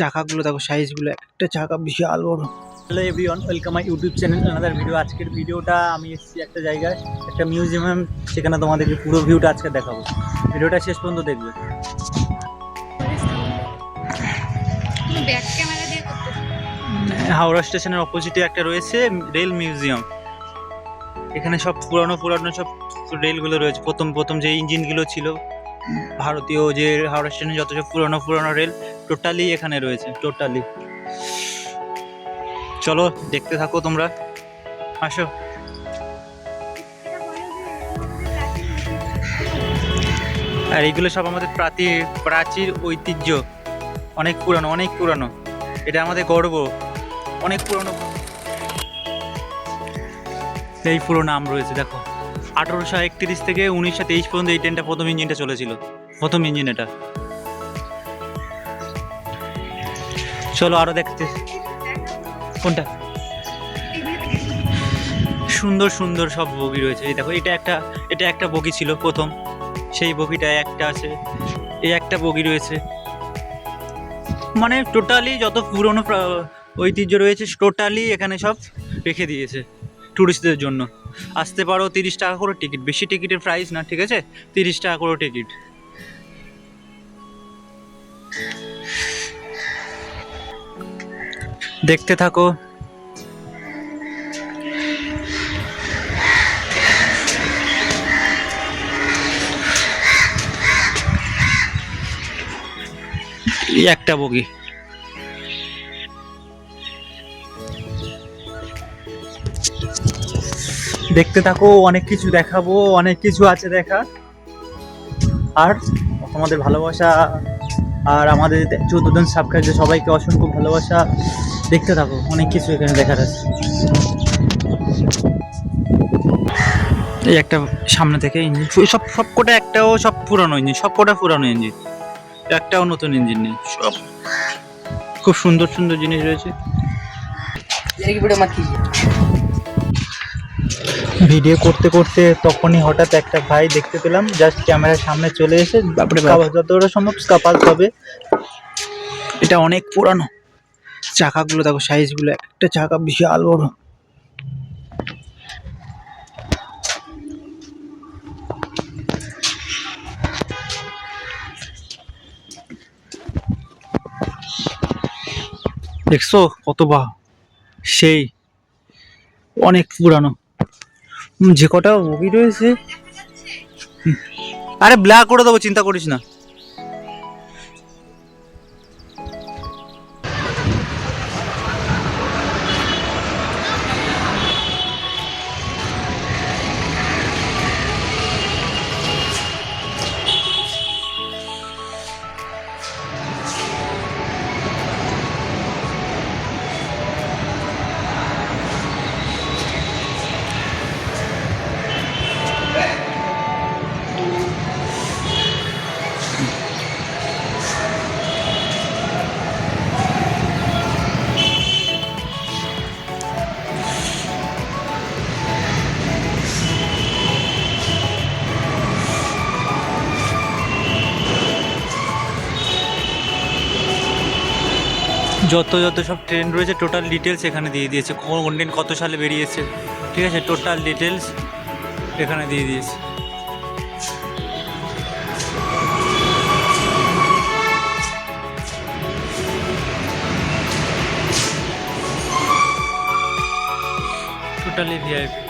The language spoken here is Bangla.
চাকাগুলো দেখো সাইজগুলো একটা চাকা বিশাল বড়। Hello everyone welcome my YouTube channel another video আজকের ভিডিওটা আমি এসেছি একটা জায়গায় একটা মিউজিয়াম সেখানে তোমাদেরকে পুরো ভিউটা আজকে দেখাবো। ভিডিওটা শেষ পর্যন্ত দেখবে। ব্যাক ক্যামেরা দিয়ে করতে হাওড়া স্টেশনের অপোজিটে একটা রয়েছে রেল মিউজিয়াম এখানে সব পুরানো পুরানো সব রেলগুলো রয়েছে। প্রথম প্রথম যে ইঞ্জিনগুলো ছিল ভারতীয় যে হাওড়া স্টেশনে যত সব পুরানো পুরানো রেল টোটালি এখানে রয়েছে টোটালি চলো, দেখতে থাকো তোমরা। আসো। আর এইগুলো সব আমাদের প্রাচী, প্রাচীর ঐতিহ্য। অনেক পুরানো অনেক পুরানো। এটা আমাদের গর্ব। অনেক পুরনো। এই পুরো নাম রয়েছে, দেখো। আঠারোশো একত্রিশ থেকে উনিশশো তেইশ পর্যন্ত এই ট্রেনটা প্রথম ইঞ্জিনটা চলেছিল। প্রথম ইঞ্জিন এটা। চলো আরও দেখতে। কোনটা? সুন্দর সুন্দর সব বগি রয়েছে। এই দেখো, এটা একটা এটা একটা বগি ছিল প্রথম। সেই বগিটা একটা আছে। এই একটা বগি রয়েছে। মানে টোটালি যত পুরনো প্রা- ঐতিহ্য রয়েছে, টোটালি এখানে সব রেখে দিয়েছে ট্যুরিস্টদের জন্য। আসতে পারো তিরিশ টাকা করে টিকিট। বেশি টিকিটের প্রাইস না, ঠিক আছে? তিরিশ টাকা করে টিকিট। দেখতে থাকো। একটা বগি। দেখতে থাকো, অনেক কিছু দেখাবো, অনেক কিছু আছে দেখা আর তোমাদের ভালোবাসা আর আমাদের চোদ্দ জন সাবস্ক্রাইবার সবাইকে অসংখ্য ভালোবাসা। দেখতে থাকো, অনেক কিছু এখানে দেখার আছে। এই একটা সামনে থেকে ইঞ্জিন সব সব কটা একটাও সব পুরানো ইঞ্জিন সব কটা পুরানো ইঞ্জিন একটাও নতুন ইঞ্জিন নেই, সব। খুব সুন্দর সুন্দর জিনিস রয়েছে। ভিডিও করতে করতে তখনই হঠাৎ একটা ভাই দেখতে পেলাম জাস্ট ক্যামেরার সামনে চলে এসে। যতটা সম্ভব কাপাল হবে। এটা অনেক পুরানো। চাকাগুলো দেখো সাইজগুলো একটা চাকা বিশাল বড়। দেখছ কত বা? সেই অনেক পুরানো। যে কটা মুভি রয়েছে? আরে ব্ল্যাক করে দেবো চিন্তা করিস না। যত যত সব ট্রেন রয়েছে টোটাল ডিটেলস এখানে দিয়ে দিয়েছে। কোন ট্রেন কত সালে বেরিয়েছে? ঠিক আছে টোটাল ডিটেলস এখানে দিয়ে দিয়েছে। Totally VIP